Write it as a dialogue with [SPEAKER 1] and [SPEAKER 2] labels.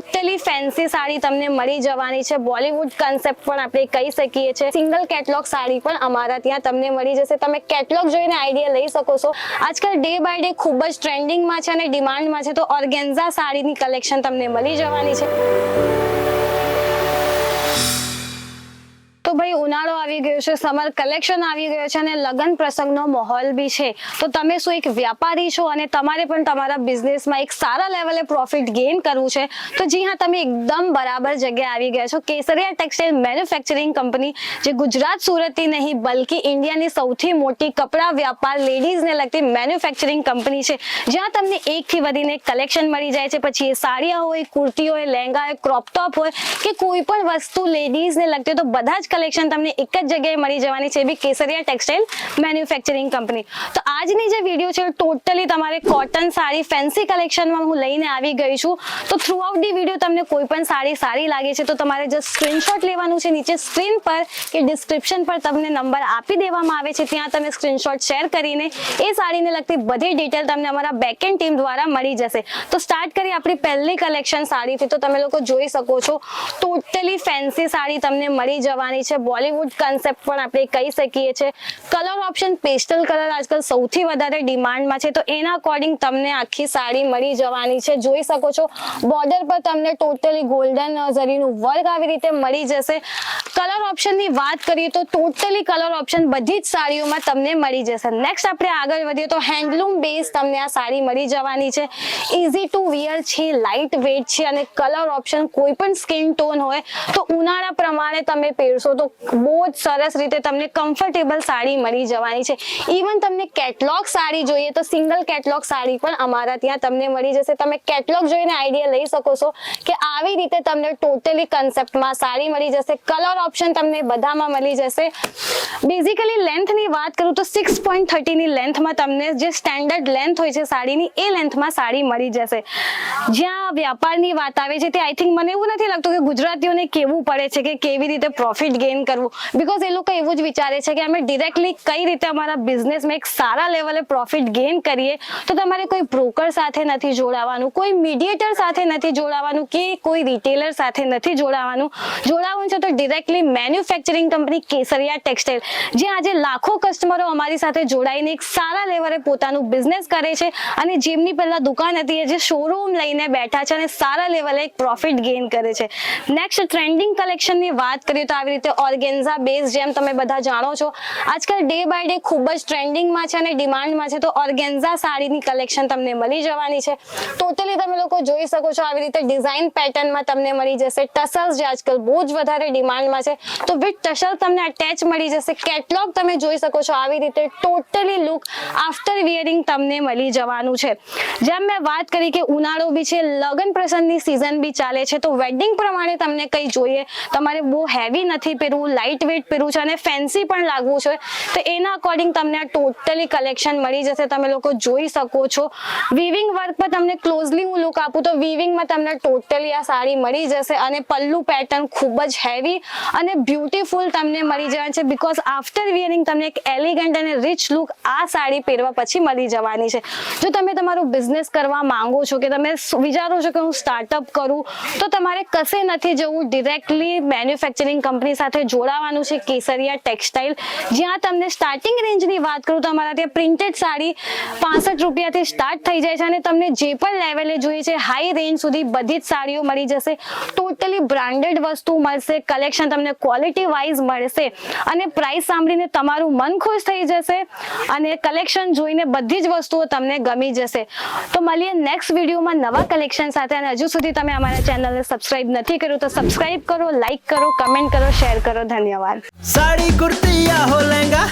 [SPEAKER 1] Totally fancy sari તમને મળી જવાની છે. બોલિવૂડ કન્સેપ્ટ પણ આપણે કહી શકીએ છીએ. સિંગલ કેટલોગ સાડી પણ અમારા ત્યાં તમને મળી જશે. તમે કેટલોગ જોઈને આઈડિયા લઈ શકો છો. આજકાલ ડે બાય ડે ખૂબ જ ટ્રેન્ડિંગમાં છે અને ડિમાન્ડમાં છે. તો ઓર્ગેન્ઝા સાડીની કલેક્શન તમને મળી જવાની છે. આવી ગયો છે સમર કલેક્શન આવી ગયો છે અને લગ્ન પ્રસંગનો માહોલ બી છે. તો તમે શું એક વ્યાપારી છો અને તમારે પણ તમારા બિઝનેસમાં એક સારા લેવલે પ્રોફિટ ગેઇન કરવું છે? તો જી હા, તમે એકદમ બરાબર જગ્યાએ આવી ગયા છો. કેસરિયા ટેક્સટાઇલ મેન્યુફેક્ચરિંગ કંપની જે ગુજરાત સુરતની નહીં, બલ્કિ ઇન્ડિયાની સૌથી મોટી કપડા વ્યાપાર લેડીઝને લગતી મેન્યુફેક્ચરિંગ કંપની છે. જ્યાં તમને એકથી વધીને કલેક્શન મળી જાય છે. પછી એ સાડીઓ હોય કુર્તી હોય, લહેંગા હોય ક્રોપટોપ હોય, કે કોઈ પણ વસ્તુ લેડીઝને લગતી હોય, તો બધા જ કલેક્શન તમને એક જ જગ્યાએ મળી જવાની છે બી કેસરિયા ટેક્સટાઇલ મેન્યુફેક્ચરિંગ કંપની. તો આજની જે વીડિયો છે ટોટલી તમારે કોટન સાડી ફેન્સી કલેક્શનમાં હું લઈને આવી ગઈ છું. તો થ્રુ આઉટ ધી વીડિયો તમને કોઈ પણ સાડી સારી લાગે છે, તો તમારે જસ્ટ સ્ક્રીનશોટ લેવાનું છે. નીચે સ્ક્રીન પર કે ડિસ્ક્રિપ્શન પર તમને નંબર આપી દેવામાં આવે છે. ત્યાં તમે સ્ક્રીનશોટ શેર કરીને એ સાડીને લગતી બધી ડિટેલ તમને અમારા બેકએન્ડ ટીમ દ્વારા મળી જશે. તો સ્ટાર્ટ કરી આપણી પહેલી કલેક્શન સાડીથી. તો તમે લોકો જોઈ શકો છો ટોટલી ફેન્સી સાડી તમને મળી જવાની છે. બોલિવૂડ કન્સેપ્ટ પણ આપણે કહી શકીએ છીએ. કલર ઓપ્શન પેસ્ટલ કલર આજકાલ સૌથી વધારે ડિમાન્ડમાં છે. તો એના અકોર્ડિંગ તમને આખી સાડી મળી જવાની છે. જોઈ શકો છો બોર્ડર પર તમને ટોટલી ગોલ્ડન ઝરીનું વર્ક આવી રીતે મળી જશે. કલર ઓપ્શનની વાત કરીએ તો ટોટલી કલર ઓપ્શન બધી જ સાડીઓમાં તમને મળી જશે. નેક્સ્ટ આપણે આગળ વધીએ તો હેન્ડલૂમ બેઝ તમને આ સાડી મળી જવાની છે. ઇઝી ટુ વિયર છે લાઇટ વેટ છે અને કલર ઓપ્શન કોઈ પણ સ્કિન ટોન હોય તો ઉનાળા પ્રમાણે તમે પહેરશો તો બહુ જ સરસ રીતે તમને કમ્ફર્ટેબલ સાડી મળી જવાની છે. ઇવન તમને કેટલોગ સાડી જોઈએ તો સિંગલ કેટલોગ સાડી પણ અમારા ત્યાં તમને મળી જશે. તમે કેટલોગ જોઈને આઈડિયા લઈ શકો છો કે આવી રીતે તમને ટોટલી કન્સેપ્ટમાં સાડી મળી જશે. કલર ઓપ્શન તમને બધામાં મળી જશે. બેઝિકલી લેન્થની વાત કરું તો સિક્સ પોઈન્ટ થર્ટીની લેન્થમાં તમને જે સ્ટેન્ડર્ડ લેન્થ હોય છે સાડીની, એ લેન્થમાં સાડી મળી જશે. જ્યાં વ્યાપારની વાત આવે છે, તે આઈ થિંક મને એવું નથી લાગતું કે ગુજરાતીઓને કેવું પડે છે કે કેવી રીતે પ્રોફિટ ગેઇન કરવું. બીકોઝ એ લોકો એવું જ વિચારે છે કે અમે ડિરેક્ટલી કઈ રીતે અમારા બિઝનેસમાં એક સારા લેવલે પ્રોફિટ ગેઇન કરીએ. તો તમારે કોઈ બ્રોકર સાથે નથી જોડાવાનું, કોઈ મીડિયેટર સાથે નથી જોડાવાનું, કે કોઈ રિટેલર સાથે નથી જોડાવાનું. જોડાવાનું છે તો directly manufacturing company Kesariya textile જે આજે લાખો કસ્ટમરો અમારી સાથે જોડાઈને એક સારા લેવલે પોતાનું બિઝનેસ કરે છે અને જેમની પહેલા દુકાન હતી એ જે શોરૂમ લઈને બેઠા છે અને સારા લેવલે એક પ્રોફિટ ગેઇન કરે છે. નેક્સ્ટ ટ્રેન્ડિંગ કલેક્શનની વાત કરીએ તો આવી રીતે ઓર્ગેન્ઝા બેઝ જેમ તમે બધા જાણો છો. આજકાલ ડે બાય ડે ખૂબ જ ટ્રેન્ડિંગમાં છે અને ડિમાન્ડમાં છે. તો ઓર્ગેન્ઝા સાડીની કલેક્શન તમને મળી જવાની છે. ટોટલી તમે લોકો જોઈ શકો છો આવી રીતે ડિઝાઇન પેટર્નમાં તમને મળી જશે. ટસલ્સ જે આજકાલ બહુ જ વધારે ડિમાન્ડમાં છે. તો વિથ ટશલ તમને અટેચ મળી જશે. કેટલોગ તમે જોઈ શકો છો આવી રીતે ટોટલી લુક આફ્ટર વિયરિંગ તમને મળી જવાનું છે. જેમ મેં વાત કરી કે ઉનાળો બી છે, લગ્ન પ્રસંગની સિઝન બી ચાલે છે, તો વેડિંગ પ્રમાણે તમને કંઈ જોઈએ. તમારે બહુ હેવી નથી પહેરવું લાઇટ વેટ પહેરવું છે અને ફેન્સી પણ લાગવું છે. તો એના અકોર્ડિંગ તમને આ ટોટલી કલેક્શન મળી જશે. તમે લોકો જોઈ શકો છો. વિવિંગ વર્ક પર તમને ક્લોઝલી હું લુક આપું તો વિવિંગમાં તમને ટોટલી આ સાડી મળી જશે અને પલ્લુ પેટર્ન ખૂબ જ હેવી અને બ્યુટીફુલ તમને મળી જવાની છે બીકોઝ આફ્ટર વિયરિંગ તમને એક એલિગન્ટ અને રિચ લુક આ સાડી પહેરવા પછી મળી જવાની છે. જો તમે તમારું બિઝનેસ કરવા માંગો છો કે તમે વિચારો છો કે હું સ્ટાર્ટઅપ કરું, તો તમારે કશે નથી જવું. ડિરેક્ટલી મેન્યુફેક્ચરિંગ કંપની સાથે જોડાવાનું છે, કેસરિયા ટેક્સટાઇલ જ્યાં તમને સ્ટાર્ટિંગ રેન્જની વાત કરું તો અમારા ત્યાં પ્રિન્ટેડ સાડી પાસઠ રૂપિયાથી સ્ટાર્ટ થઈ જાય છે અને તમને જે પણ લેવલે જોઈએ છે હાઈ રેન્જ સુધી બધી જ સાડીઓ મળી જશે. ટોટલી બ્રાન્ડેડ વસ્તુ મળશે કલેક્શન તમને તમને ક્વોલિટી વાઇઝ મળશે. અને પ્રાઇસ સાંભળીને તમારું મન ખુશ થઈ જશે અને કલેક્શન જોઈને બધી જ વસ્તુઓ તમને ગમી જશે. તો મળીએ નેક્સ્ટ વિડીયોમાં નવા કલેક્શન સાથે અને હજુ સુધી તમે અમારા ચેનલને સબસ્ક્રાઇબ નથી કર્યું તો સબસ્ક્રાઇબ કરો લાઇક કરો કમેન્ટ કરો શેર કરો. ધન્યવાદ.
[SPEAKER 2] સાડી કુર્તી હો લહેંગા